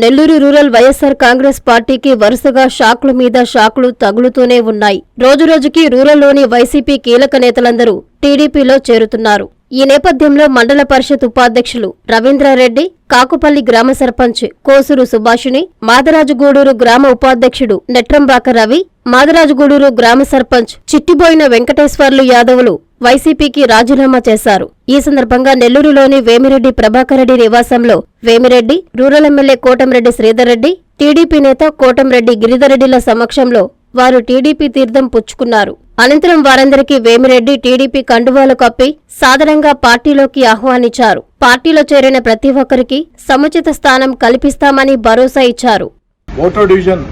Nellore rural YSR Congress పార్టీకి వరుసగా షాక్ల మీద షాక్లు తగులుతూనే ఉన్నాయి. రోజురోజుకి రూరల్లోని వైసీపీ కీలక నేతలందరూ టీడీపీలో చేరుతున్నారు. ఈ నేపథ్యంలో మండల పరిషత్ ఉపాధ్యక్షులు రవీంద్రారెడ్డి కాకుపల్లి గ్రామ సర్పంచ్ కోసూరు సుభాషిణి మాదరాజుగూడూరు గ్రామ ఉపాధ్యక్షుడు నెట్రంబాక రవి మాదరాజుగూడూరు గ్రామ సర్పంచ్ చిట్టిబోయిన వెంకటేశ్వర్లు యాదవులు వైసీపీకి రాజీనామా చేశారు. ఈ సందర్భంగా నెల్లూరులోని వేమిరెడ్డి ప్రభాకర్ రెడ్డి నివాసంలో Vemireddy rural MLA Kotamreddy Sridhar Reddy TDP నేత కోటంరెడ్డి గిరిధరెడ్డిల సమక్షంలో వారు టీడీపీ తీర్థం పుచ్చుకున్నారు. అనంతరం వారందరికీ వేమిరెడ్డి టీడీపీ కండువాలు కప్పి సాధారణంగా పార్టీలోకి ఆహ్వానించారు. పార్టీలో చేరిన ప్రతి ఒక్కరికి సముచిత స్థానం కల్పిస్తామని భరోసా ఇచ్చారు. ఓటో డివిజన్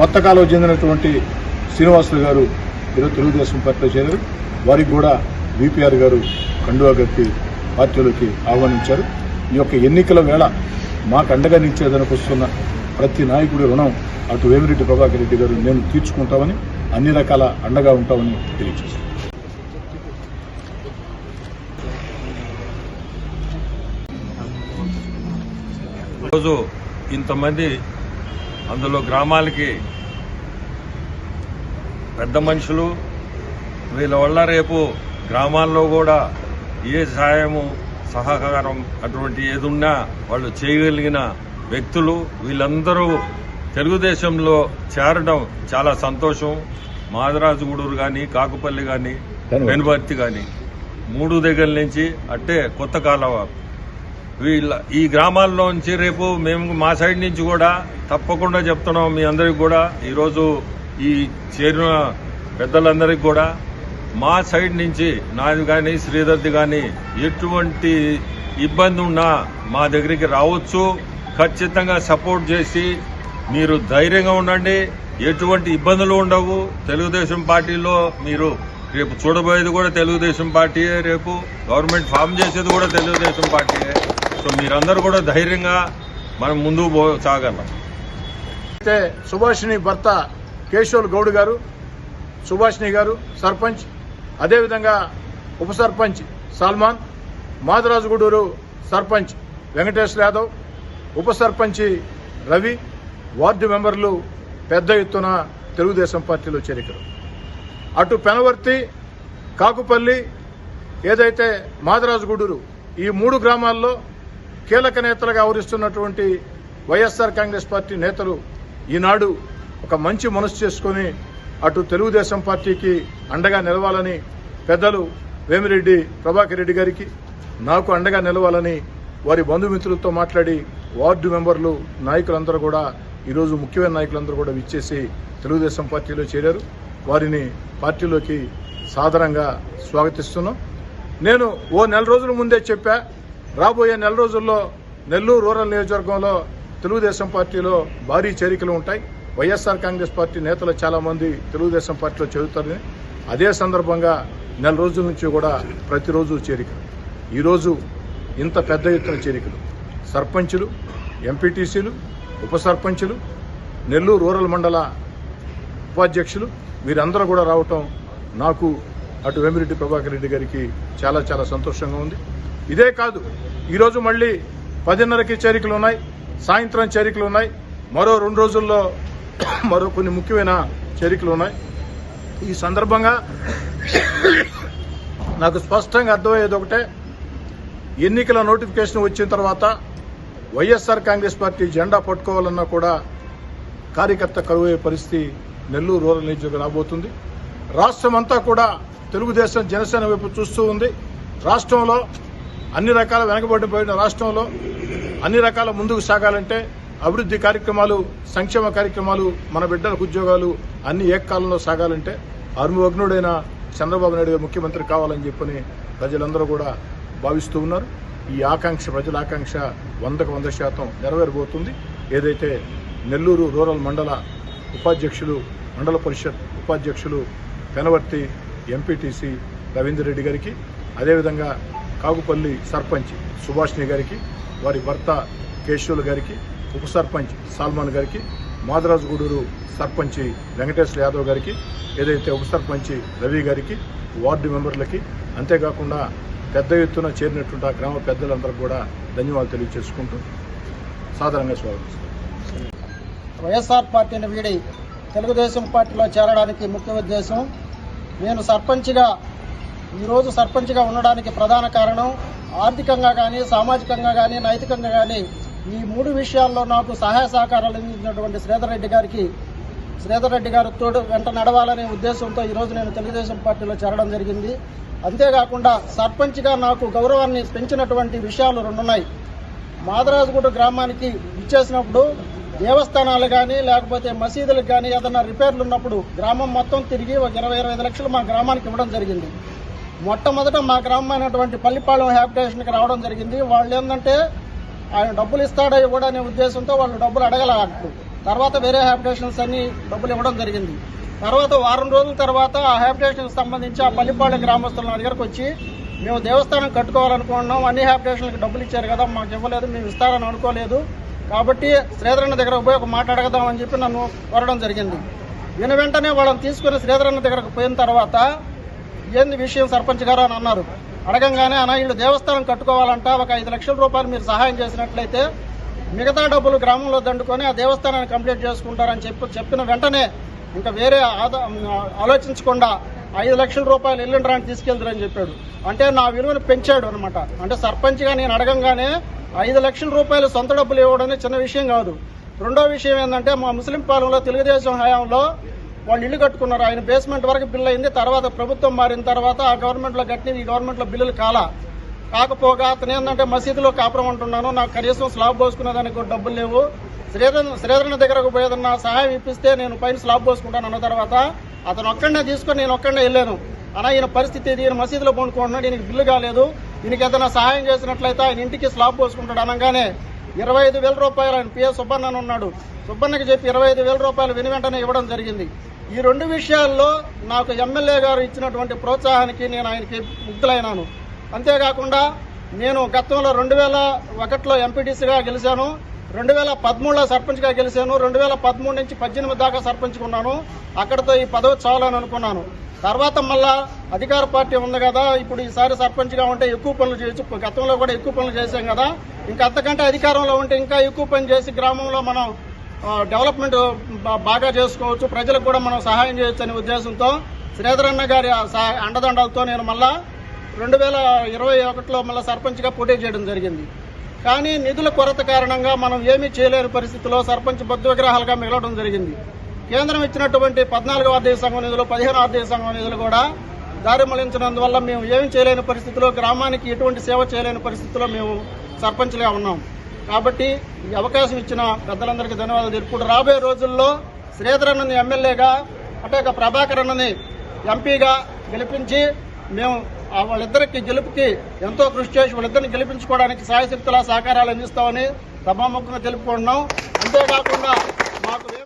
కొత్తకాలో చెందినటువంటి శ్రీనివాసులు గారు ఈరోజు తెలుగుదేశం పార్టీలో చేరారు. వారికి కూడా బీపీఆర్ గారు కండువా కప్పి పార్టీలోకి ఆహ్వానించారు. ఈ యొక్క ఎన్నికల వేళ మాకు అండగా నిలిచేదానికి వస్తున్న ప్రతి నాయకుడి రుణం అటు వేమిరెడ్డి ప్రభాకర్ రెడ్డి గారు నేను తీర్చుకుంటామని అన్ని రకాల అండగా ఉంటామని తెలియజేస్తాను రోజు ఇంతమంది అందులో గ్రామాలకి పెద్ద మనుషులు వీళ్ళ వల్ల రేపు గ్రామాల్లో కూడా ఏ సహాయము సహకారం అటువంటి ఏదున్నా వాళ్ళు చేయగలిగిన వ్యక్తులు వీళ్ళందరూ తెలుగుదేశంలో చేరడం చాలా సంతోషం. మాదరాజుగూడూరు కానీ కాకుపల్లి కానీ పెనుబర్తి కానీ మూడు దగ్గర నుంచి అట్టే కొత్త కాలవ వీళ్ళ ఈ గ్రామాల్లోంచి రేపు మేము మా సైడ్ నుంచి కూడా తప్పకుండా చెప్తున్నాం మీ అందరికి కూడా. ఈరోజు ఈ చేరిన పెద్దలందరికీ కూడా. మా సైడ్ నుంచి నాది కానీ శ్రీధర్ది కానీ ఎటువంటి ఇబ్బంది ఉన్నా మా దగ్గరికి రావచ్చు. ఖచ్చితంగా సపోర్ట్ చేసి మీరు ధైర్యంగా ఉండండి. ఎటువంటి ఇబ్బందులు ఉండవు. తెలుగుదేశం పార్టీలో మీరు రేపు చూడబోయేది కూడా తెలుగుదేశం పార్టీయే. రేపు గవర్నమెంట్ ఫామ్ చేసేది కూడా తెలుగుదేశం పార్టీయే. సో మీరందరూ కూడా ధైర్యంగా మనం ముందుకు పో సాగలం. అయితే సుభాషిణి భర్త కేశవులు గౌడ్ గారు సుభాషిణి గారు సర్పంచ్ అదేవిధంగా ఉప సర్పంచ్ సల్మాన్ మాదరాజుగూడూరు సర్పంచ్ వెంకటేశ్వర యాదవ్ ఉప సర్పంచి రవి వార్డు మెంబర్లు పెద్ద ఎత్తున తెలుగుదేశం పార్టీలో చేరికలు. అటు పెనవర్తి కాకుపల్లి ఏదైతే మాదరాజుగూడూరు ఈ మూడు గ్రామాల్లో కీలక నేతలుగా ఆవరిస్తున్నటువంటి వైఎస్ఆర్ కాంగ్రెస్ పార్టీ నేతలు ఈనాడు ఒక మంచి మనసు చేసుకొని అటు తెలుగుదేశం పార్టీకి అండగా నిలవాలని పెద్దలు వేమిరెడ్డి ప్రభాకర్ రెడ్డి గారికి నాకు అండగా నిలవాలని వారి బంధుమిత్రులతో మాట్లాడి వార్డు మెంబర్లు నాయకులందరూ కూడా ఈరోజు ముఖ్యమైన నాయకులందరూ కూడా విచ్చేసి తెలుగుదేశం పార్టీలో చేరారు. వారిని పార్టీలోకి సాధారణంగా స్వాగతిస్తున్నాం. నేను ఓ నెల రోజుల ముందే చెప్పా రాబోయే నెల రోజుల్లో నెల్లూరు రూరల్ నియోజకవర్గంలో తెలుగుదేశం పార్టీలో భారీ చేరికలు ఉంటాయి. వైఎస్ఆర్ కాంగ్రెస్ పార్టీ నేతలు చాలామంది తెలుగుదేశం పార్టీలో చేరుతారని. అదే సందర్భంగా నెల రోజుల నుంచి కూడా ప్రతిరోజు చేరికలు ఈరోజు ఇంత పెద్ద ఎత్తున చేరికలు. సర్పంచులు ఎంపీటీసీలు ఉప సర్పంచులు నెల్లూరు రూరల్ మండల ఉపాధ్యక్షులు వీరందరూ కూడా రావటం నాకు అటు వేమిరెడ్డి ప్రభాకర్ రెడ్డి గారికి చాలా చాలా సంతోషంగా ఉంది. ఇదే కాదు ఈరోజు మళ్ళీ పదిన్నరకి చేరికలు ఉన్నాయి సాయంత్రం చేరికలు ఉన్నాయి మరో రెండు రోజుల్లో మరో కొన్ని ముఖ్యమైన చేరికలు ఉన్నాయి. ఈ సందర్భంగా నాకు స్పష్టంగా అర్థమయ్యేది ఒకటే ఎన్నికల నోటిఫికేషన్ వచ్చిన తర్వాత వైఎస్ఆర్ కాంగ్రెస్ పార్టీ జెండా పట్టుకోవాలన్నా కూడా కార్యకర్త కరువయ్యే పరిస్థితి నెల్లూరు రూరల్ నియోజకవర్గం రాబోతుంది. రాష్ట్రం అంతా కూడా తెలుగుదేశం జనసేన వైపు చూస్తూ ఉంది. రాష్ట్రంలో అన్ని రకాల వెనకబడిపోయిన రాష్ట్రంలో అన్ని రకాల ముందుకు సాగాలంటే అభివృద్ధి కార్యక్రమాలు సంక్షేమ కార్యక్రమాలు మన బిడ్డలకు ఉద్యోగాలు అన్ని ఏకకాలంలో సాగాలంటే అరుమగ్నుడైన చంద్రబాబు నాయుడు ముఖ్యమంత్రి కావాలని చెప్పని ప్రజలందరూ కూడా భావిస్తూ ఉన్నారు. ఈ ఆకాంక్ష ప్రజల ఆకాంక్ష వందకు వంద శాతం నెరవేరబోతుంది. ఏదైతే నెల్లూరు రూరల్ మండల ఉపాధ్యక్షులు మండల పరిషత్ ఉపాధ్యక్షులు పెనవర్తి ఎంపీటీసీ రవీందర్ రెడ్డి గారికి అదేవిధంగా కాగుపల్లి సర్పంచ్ సుభాష్ని గారికి వారి భర్త కేశవులు గారికి ఉప సర్పంచ్ సాల్మాన్ గారికి మాదరాజుగూడూరు సర్పంచ్ వెంకటేశ్వర యాదవ్ గారికి ఏదైతే ఉప సర్పంచ్ రవి గారికి వార్డు మెంబర్లకి అంతేకాకుండా పెద్ద ఎత్తున చేరినటువంటి ఆ గ్రామ పెద్దలందరూ కూడా ధన్యవాదాలు తెలియజేసుకుంటూ సాధారణంగా స్వాగతిస్తున్నాను వైఎస్ఆర్ పార్టీని వీడి తెలుగుదేశం పార్టీలో చేరడానికి ముఖ్య ఉద్దేశం నేను సర్పంచ్గా ఈరోజు సర్పంచ్గా ఉండడానికి ప్రధాన కారణం ఆర్థికంగా కానీ సామాజికంగా కానీ నైతికంగా కానీ ఈ మూడు విషయాల్లో నాకు సహాయ సహకారాలు అందించినటువంటి శ్రీధర్ రెడ్డి గారికి శ్రీధర్ రెడ్డి గారు తోడు వెంట నడవాలనే ఉద్దేశంతో ఈరోజు నేను తెలుగుదేశం పార్టీలో చేరడం జరిగింది. అంతేకాకుండా సర్పంచ్గా నాకు గౌరవాన్ని పెంచినటువంటి విషయాలు రెండున్నాయి. మాదరాజుగూడ గ్రామానికి ఇచ్చేసినప్పుడు దేవస్థానాలు కానీ లేకపోతే మసీదులకు కానీ ఏదైనా రిపేర్లు ఉన్నప్పుడు గ్రామం మొత్తం తిరిగి ఒక ఇరవై ఇరవై లక్షలు మా గ్రామానికి ఇవ్వడం జరిగింది. మొట్టమొదట మా గ్రామం అయినటువంటి పల్లిపాలెం హ్యాబిటేషన్కి రావడం జరిగింది. వాళ్ళు ఏంటంటే ఆయన డబ్బులు ఇస్తాడో ఇవ్వడనే ఉద్దేశంతో వాళ్ళు డబ్బులు అడగల అప్పుడు తర్వాత వేరే హ్యాబిటేషన్స్ అన్ని డబ్బులు ఇవ్వడం జరిగింది. తర్వాత వారం రోజుల తర్వాత ఆ హ్యాబిటేషన్కి సంబంధించి ఆ పల్లిపాళ్ళ గ్రామస్తుల నా దగ్గరకు వచ్చి మేము దేవస్థానం కట్టుకోవాలనుకుంటున్నాం అన్ని హ్యాబిటేషన్లకు డబ్బులు ఇచ్చారు కదా మాకు ఇవ్వలేదు మేము ఇస్తారని అనుకోలేదు. కాబట్టి శ్రీధరన్న దగ్గరకు పోయి ఒక మాట అడగదామని చెప్పి నన్ను కోరడం జరిగింది. విన వెంటనే వాళ్ళని తీసుకుని శ్రీధరన్న దగ్గరకు పోయిన తర్వాత ఏంది విషయం సర్పంచ్ గారు అని అన్నారు. అడగంగానే అన్న వీళ్ళు దేవస్థానం కట్టుకోవాలంట ఒక ఐదు లక్షల రూపాయలు మీరు సహాయం చేసినట్లయితే మిగతా డబ్బులు గ్రామంలో దండుకొని ఆ దేవస్థానాన్ని కంప్లీట్ చేసుకుంటారని చెప్పి చెప్పిన వెంటనే ఇంకా వేరే ఆదా ఆలోచించకుండా ఐదు లక్షల రూపాయలు ఇల్లుండ్రాన్ని రాని తీసుకెళ్తారని చెప్పాడు. అంటే నా విలువను పెంచాడు అనమాట అంటే సర్పంచ్గా నేను అడగంగానే ఐదు లక్షల రూపాయలు సొంత డబ్బులు ఇవ్వడం చిన్న విషయం కాదు. రెండో విషయం ఏంటంటే మా ముస్లిం పాలనలో తెలుగుదేశం హయాంలో వాళ్ళు ఇల్లు కట్టుకున్నారు. ఆయన బేస్మెంట్ వరకు బిల్లు అయింది. తర్వాత ప్రభుత్వం మారిన తర్వాత ఆ గవర్నమెంట్లో కట్టిన ఈ గవర్నమెంట్లో బిల్లులు కాలా. కాకపోగా అతను ఏంటంటే మసీదులో కాపురం అంటున్నాను. నాకు కనీసం స్లాబ్ పోసుకునేదానికి దానికి డబ్బులు లేవు. శ్రీధర్ శ్రీధరన్ దగ్గరకు పోయేదన్నా సహాయం ఇప్పిస్తే నేను పైన స్లాబ్ పోసుకుంటాను అన్న తర్వాత అతను ఒక్కడనే తీసుకొని నేను ఒక్కడనే వెళ్ళాను. అలా ఈయన పరిస్థితి ఇది. ఈయన మసీదులో పండుకుంటున్నాడు. ఈయనకి బిల్లు కాలేదు. ఈయనకి ఏదైనా సహాయం చేసినట్లయితే ఆయన ఇంటికి స్లాబ్ పోసుకుంటాడు అనగానే ఇరవై ఐదు వేల రూపాయలు ఆయన పిఎస్ సుబ్బన్న అని ఉన్నాడు. సుబ్బన్నకి చెప్పి ఇరవై ఐదు వేల రూపాయలు విని వెంటనే ఇవ్వడం జరిగింది. ఈ రెండు విషయాల్లో నాకు ఎమ్మెల్యే గారు ఇచ్చినటువంటి ప్రోత్సాహానికి నేను ఆయనకి ముగ్ధులైనాను. అంతేకాకుండా నేను గతంలో రెండు వేల ఒకటిలో ఎంపీటీసీగా గెలిచాను రెండు వేల పదమూడులో సర్పంచ్గా గెలిచాను రెండు వేల పదమూడు నుంచి పద్దెనిమిది దాకా సర్పంచ్గా ఉన్నాను. అక్కడితో ఈ పదవి చాలని అనుకున్నాను. తర్వాత మళ్ళా అధికార పార్టీ ఉంది కదా ఇప్పుడు ఈసారి సర్పంచ్గా ఉంటే ఎక్కువ పనులు చేయొచ్చు. గతంలో కూడా ఎక్కువ పనులు చేసాం కదా. ఇంకా అంతకంటే అధికారంలో ఉంటే ఇంకా ఎక్కువ పని చేసి గ్రామంలో మనం డెవలప్మెంట్ బాగా చేసుకోవచ్చు. ప్రజలకు కూడా మనం సహాయం చేయొచ్చు అనే ఉద్దేశంతో శ్రీధరన్న గారి అండదండలతో నేను మళ్ళా రెండు వేల ఇరవై ఒకటిలో మళ్ళీ సర్పంచ్గా పోటీ చేయడం జరిగింది. కానీ నిధుల కొరత కారణంగా మనం ఏమీ చేయలేని పరిస్థితిలో సర్పంచ్ బద్దు విగ్రహాలుగా మిగలడం జరిగింది. కేంద్రం ఇచ్చినటువంటి పద్నాలుగో ఆర్థిక సంఘం నిధులు పదిహేను ఆర్థిక సంఘం నిధులు కూడా దారి మళ్ళించినందువల్ల మేము ఏమి చేయలేని పరిస్థితిలో గ్రామానికి ఎటువంటి సేవ చేయలేని పరిస్థితిలో మేము సర్పంచ్గా ఉన్నాం. కాబట్టి ఈ అవకాశం ఇచ్చిన పెద్దలందరికీ ధన్యవాదాలు తెలుపుకుంటూ రాబోయే రోజుల్లో శ్రీధరన్నని ఎమ్మెల్యేగా అంటే ఇక ప్రభాకర్ అన్నని ఎంపీగా గెలిపించి మేము వాళ్ళిద్దరికి గెలుపుకి ఎంతో కృషి చేసి వాళ్ళిద్దరిని గెలిపించుకోవడానికి సాయశక్తుల సహకారాలు అందిస్తామని సభాముఖంగా తెలుపుకుంటున్నాం. అంతేకాకుండా మాకు